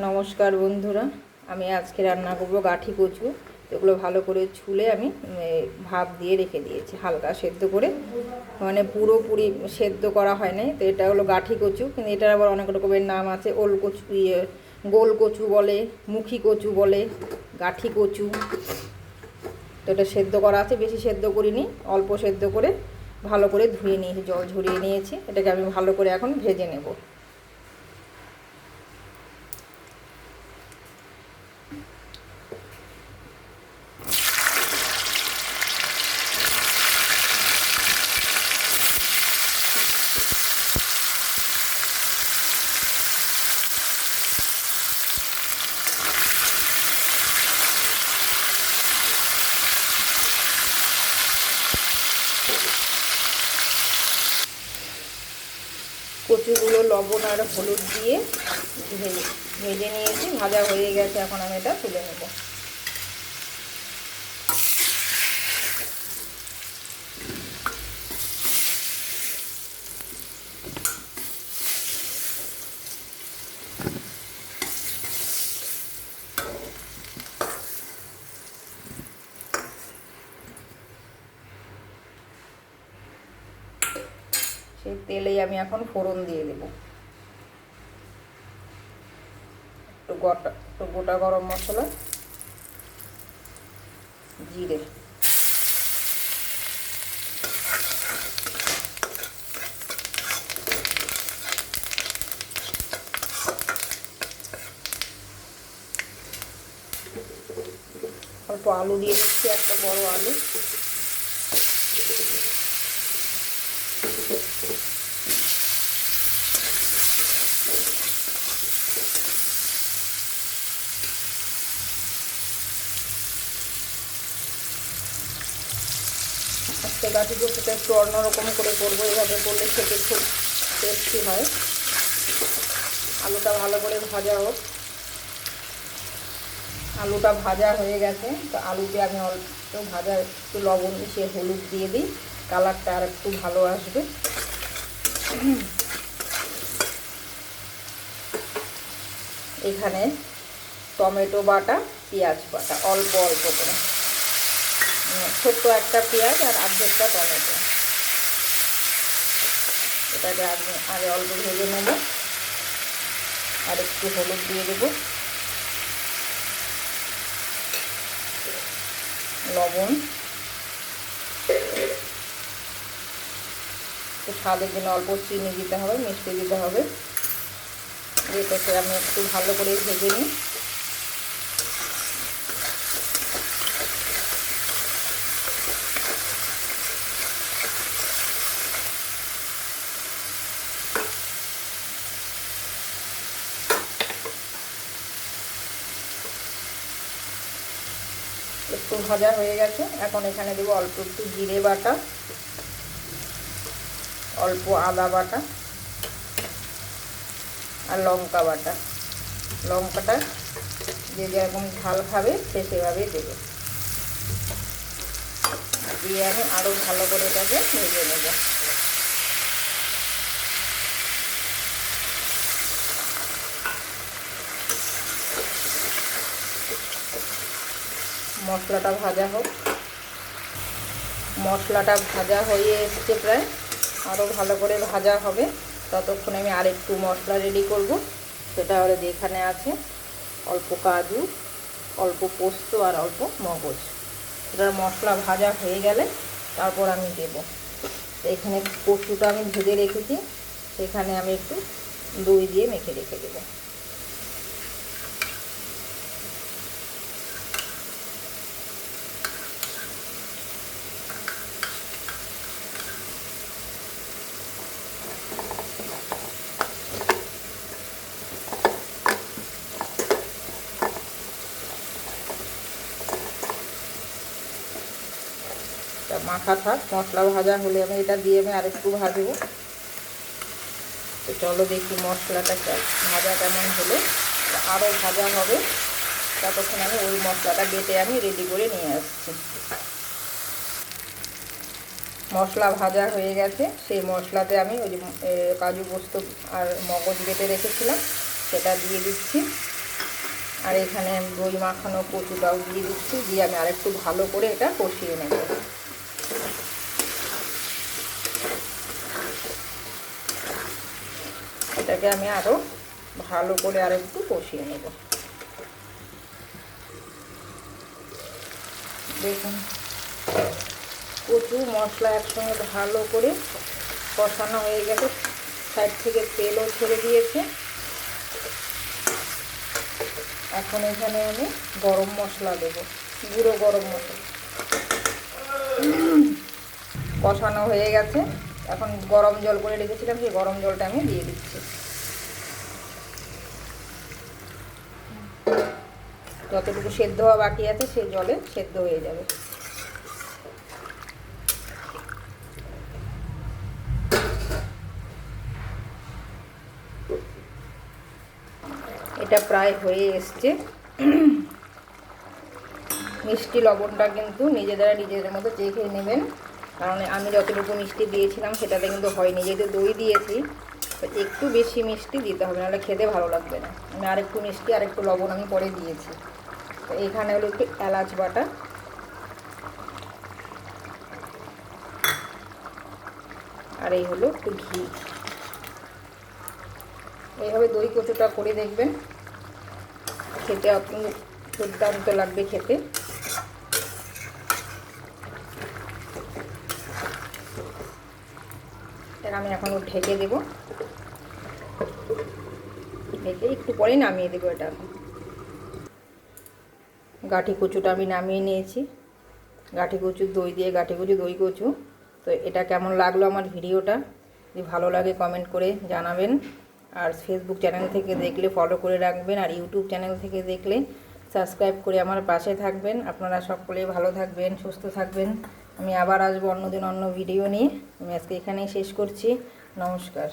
নমস্কার বন্ধুরা, আমি আজকে রান্না করব গাঠি কচু। এগুলো ভালো করে ছুলে আমি ভাপ দিয়ে রেখে দিয়েছি, হালকা সেদ্ধ করে। মানে পুরোপুরি সেদ্ধ করা হয় নাই, তো এটা হলো গাঠি কচু। কিন্তু এটার আবার অনেক রকমের নাম আছে ওল কচু ইয়ে গোল কচু বলে, মুখী কচু বলে, গাঠি কচু। তো এটা সেদ্ধ করা আছে, বেশি সেদ্ধ করিনি, অল্প সেদ্ধ করে ভালো করে ধুয়ে নিয়েছি, জল ঝরিয়ে নিয়েছি। এটাকে আমি ভালো করে এখন ভেজে নেব। কচুগুলো, লবণ আর হলুদ দিয়ে ভেজে ভেজে নিয়েছি। ভাজা হয়ে গেছে, এখন আমি এটা তুলে নেব। সেই তেলেই আমি এখন ফোড়ন দিয়ে দেব। একটু গোটা একটু গোটা গরম মশলা, জিরে। অল্প আলু দিয়ে দিচ্ছি, একটা বড় আলু। আজকে গাঠি কচুটা একটু অন্যরকম করে করব, এভাবে করলে খেতে খুব টেস্টি হয়। আলুটা ভালো করে ভাজা হোক। আলুটা ভাজা হয়ে গেছে, তো আলুতে আমি অল্প ভাজা একটু লবণ মিশিয়ে হলুদ দিয়ে দিই, কালারটা আর একটু ভালো আসবে। এখানে টমেটো বাটা, পেঁয়াজ বাটা, অল্প অল্প করে। ছোট্ট একটা পেঁয়াজ আর আর্ধেকটা টমেটো। এটাকে আগে আগে অল্প ভেজে নেব আর একটু হলুদ দিয়ে দেবো। লবণ। একটু স্বাদের জন্য অল্প চিনি দিতে হবে, মিষ্টি দিতে হবে। এটাকে আমি একটু ভালো করে ভেজে নিই। একটু ভাজা হয়ে গেছে। এখন এখানে দেবো অল্প একটু জিরে বাটা, অল্প আদা বাটা আর লঙ্কা বাটা। লঙ্কাটা যে যেরকম ঝাল খাবে সে সেভাবে দেবে। দিয়ে আমি আরও ভালো করে এটাকে ভেজে নেব। মশলাটা ভাজা হোক। মশলাটা ভাজা হয়ে এসছে প্রায়। আরও ভালো করে ভাজা হবে। ততক্ষণে আমি আরেকটু মশলা রেডি করব। সেটা হলে এখানে আছে। অল্প কাজু, অল্প পোস্ত আর অল্প মগজ। এটার মশলা ভাজা হয়ে গেলে তারপর আমি দেব। এখানে পোস্তটা আমি ভেজে রেখেছি। সেখানে আমি একটু দই দিয়ে মেখে রেখে দেবো। মাখা থাক মশলা ভাজা হলে আমি এটা দিয়ে আমি আরেকটু ভাজবো। তো চলো দেখি মশলাটা ভাজা কেমন হলো। আরও ভাজা হবে। ততক্ষণ আমি ওই মশলাটা বেটে আমি রেডি করে নিয়ে আসছি। মশলা ভাজা হয়ে গেছে। সেই মশলাতে আমি ওই কাজু পোস্ত আর মগজ বেটে রেখেছিলাম। সেটা দিয়ে দিচ্ছি। আর এখানে দই মাখানো কচুটাও দিয়ে দিচ্ছি। দিয়ে আমি আরেকটু ভালো করে এটা কষিয়ে নেব। এটাকে আমি আরও ভালো করে আর একটু কষিয়ে নেব। দেখুন, প্রচুর মশলা একসঙ্গে ভালো করে কষানো হয়ে গেছে সাইড থেকে তেলও ছেড়ে দিয়েছে। এখন এখানে আমি গরম মশলা দেব, গুঁড়ো গরম মশলা। কষানো হয়ে গেছে। এখন গরম জল করে রেখেছিলাম, সেই গরম জলটা আমি দিয়ে দিচ্ছি। যতটুকু সেদ্ধ হওয়া বাকি আছে সেই জলে সেদ্ধ হয়ে যাবে। এটা প্রায় হয়ে এসছে। মিষ্টি লবণটা কিন্তু নিজেদের নিজেদের মতো চেখে নেবেন। কারণ আমি যতটুকু মিষ্টি দিয়েছিলাম, সেটাতে কিন্তু হয়নি। যেহেতু দই দিয়েছি, তো একটু বেশি মিষ্টি দিতে হবে, নাহলে খেতে ভালো লাগবে না। আমি আরেকটু মিষ্টি, আরেকটু লবণ আমি পরে দিয়েছি। এখানে হলো একটু এলাচ বাটা। আর এই হলো একটু ঘি। এইভাবে দই কচুটা করে দেখবেন। খেতে অত্যন্ত দুর্দান্ত লাগবে খেতে। আমি এখন ঢেকে দেব। ঢেকে একটু পরে নামিয়ে দেবো এটা। গাঠি কচুটা আমি নামিয়ে নিয়েছি। গাঠি কচু দই দিয়ে গাঠি কচু, দই কচু। তো এটা কেমন লাগল আমার ভিডিওটা? যদি ভালো লাগে কমেন্ট করে জানাবেন। আর ফেসবুক চ্যানেল থেকে দেখলে ফলো করে রাখবেন। আর ইউটিউব চ্যানেল থেকে দেখলে সাবস্ক্রাইব করে আমার পাশে থাকবেন। আপনারা সকলে ভালো থাকবেন, সুস্থ থাকবেন। আমি আবার আসব অন্যদিন অন্য ভিডিও নিয়ে। আমি আজকে এখানেই শেষ করছি। নমস্কার।